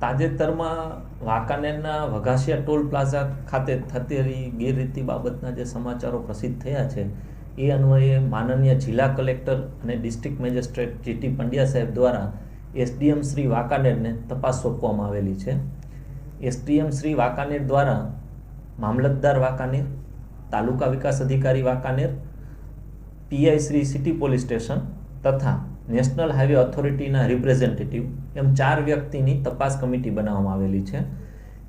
તાજેતરમાં વાંકાનેરના Vaghasiya toll plaza ખાતે થતી ગેરરીતિ બાબતના જે સમાચારો પ્રસિદ્ધ થયા છે, એ અન્વયે માનનીય જિલ્લા કલેક્ટર અને ડિસ્ટ્રિક્ટ મેજિસ્ટ્રેટ જીટી પંડ્યા સાહેબ દ્વારા એસડીએમ શ્રી વાંકાનેરને તપાસ સોંપવામાં આવેલી છે. એસડીએમ શ્રી વાંકાનેર દ્વારા મામલતદાર વાંકાનેર, તાલુકા વિકાસ અધિકારી Wankaner, PI Shri city police station તથા નેશનલ હાઈવે ઓથોરિટીના રિપ્રેઝેન્ટેટિવ એમ ચાર વ્યક્તિની તપાસ કમિટી બનાવવામાં આવેલી છે.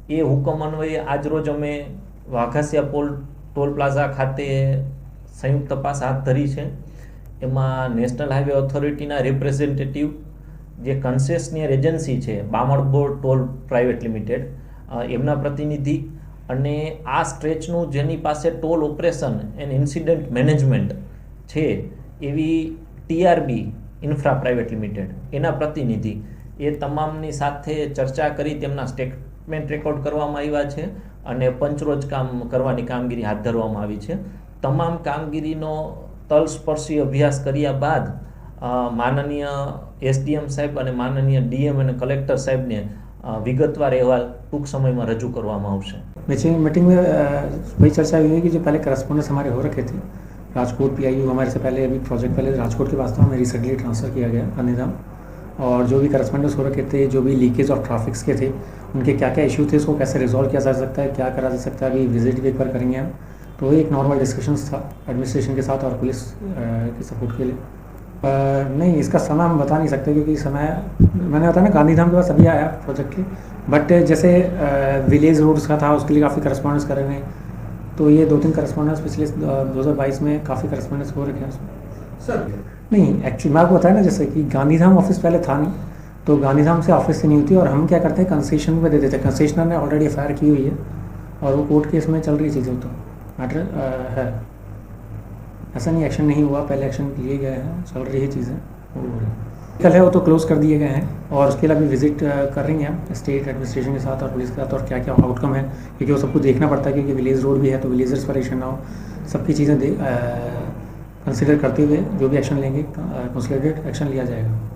એ હુકમ અન્વયે આજરોજ અમે વાઘાસિયા પોલ ટોલ પ્લાઝા ખાતે સંયુક્ત તપાસ હાથ ધરી છે. એમાં નેશનલ હાઈવે ઓથોરિટીના રિપ્રેઝેન્ટેટિવ, જે કન્સેશનિયર એજન્સી છે, બામણબોર ટોલ પ્રાઇવેટ લિમિટેડ એમના પ્રતિનિધિ અને આ સ્ટ્રેચનું જેની પાસે toll operation and incident management છે એવી ટીઆરબી ઇન્ફ્રા પ્રાઇવેટ લિમિટેડ એના પ્રતિનિધિ એ તમામની સાથે ચર્ચા કરી તેમના સ્ટેટમેન્ટ રેકોર્ડ કરવામાં આવ્યા છે અને પંચરોજ કામ કરવાની કામગીરી હાથ ધરવામાં આવી છે તમામ કામગીરીનો તલસ્પર્શી અભ્યાસ કર્યા બાદ અ, માનનીય એસડીએમ સાહેબ અને માનનીય ડીએમ અને કલેક્ટર સાહેબને અ, વિગતવાર અહેવાલ ટૂંક સમયમાં રજૂ કરવામાં આવશે नीचे मीटिंग में अ, वही चर्चा हुई है कि जो पहले करस्पॉन्डेंस हमारे हो रखे थे राजकोट पी हमारे से पहले अभी प्रोजेक्ट पहले राजकोट के वास्ते हमें रिसेंटली ट्रांसफ़र किया गया गांधीधाम और जो भी करस्पॉन्डेंस हो रखे थे, जो भी लीकेज ऑफ़ ट्राफिक्स के थे, उनके क्या क्या इशू थे, उसको कैसे रिजॉल्व किया जा सकता है, क्या करा जा सकता है, अभी विज़िट भी एक बार करेंगे हम। तो एक नॉर्मल डिस्कशंस था एडमिनिस्ट्रेशन के साथ और पुलिस के सपोर्ट के लिए। नहीं, इसका समय हम बता नहीं सकते क्योंकि समय, मैंने बताया ना गांधीधाम के पास अभी आया प्रोजेक्ट के। बट जैसे विलेज रोड्स का था, उसके लिए काफ़ी करस्पॉन्डेंस कर रहे हैं तो ये दो तीन करस्पॉन्डेंस पिछले दो हज़ार बाईस में काफ़ी करस्पॉन्डेंस हो रखे हैं उसमें। सर। नहीं एक्चुअली मैं आपको बताया ना जैसे कि गांधीधाम ऑफ़िस पहले था नहीं तो गांधीधाम से ऑफ़िस से नहीं होती और हम क्या करते हैं कंसेशन पे दे देते हैं कंसेशनर ने ऑलरेडी एफ़ की हुई है और वो कोर्ट केस में चल रही चीज़ें तो। मैटर है। ऐसा नहीं एक्शन नहीं हुआ पहले एक्शन लिए गए हैं चल रही है चीज़ें। वो हो रही है। कल है वो तो क्लोज कर दिए गए हैं और उसके लिए अभी विज़िट कर रही हैं स्टेट एडमिनिस्ट्रेशन के साथ और पुलिस के साथ और क्या क्या आउटकम है, क्योंकि वो सब कुछ देखना पड़ता है क्योंकि विलेज रोड भी है तो विलेजर्स परेशान ना हो, सबकी चीज़ें कंसिडर करते हुए जो भी एक्शन लेंगे कंसिलेटेड एक्शन लिया जाएगा।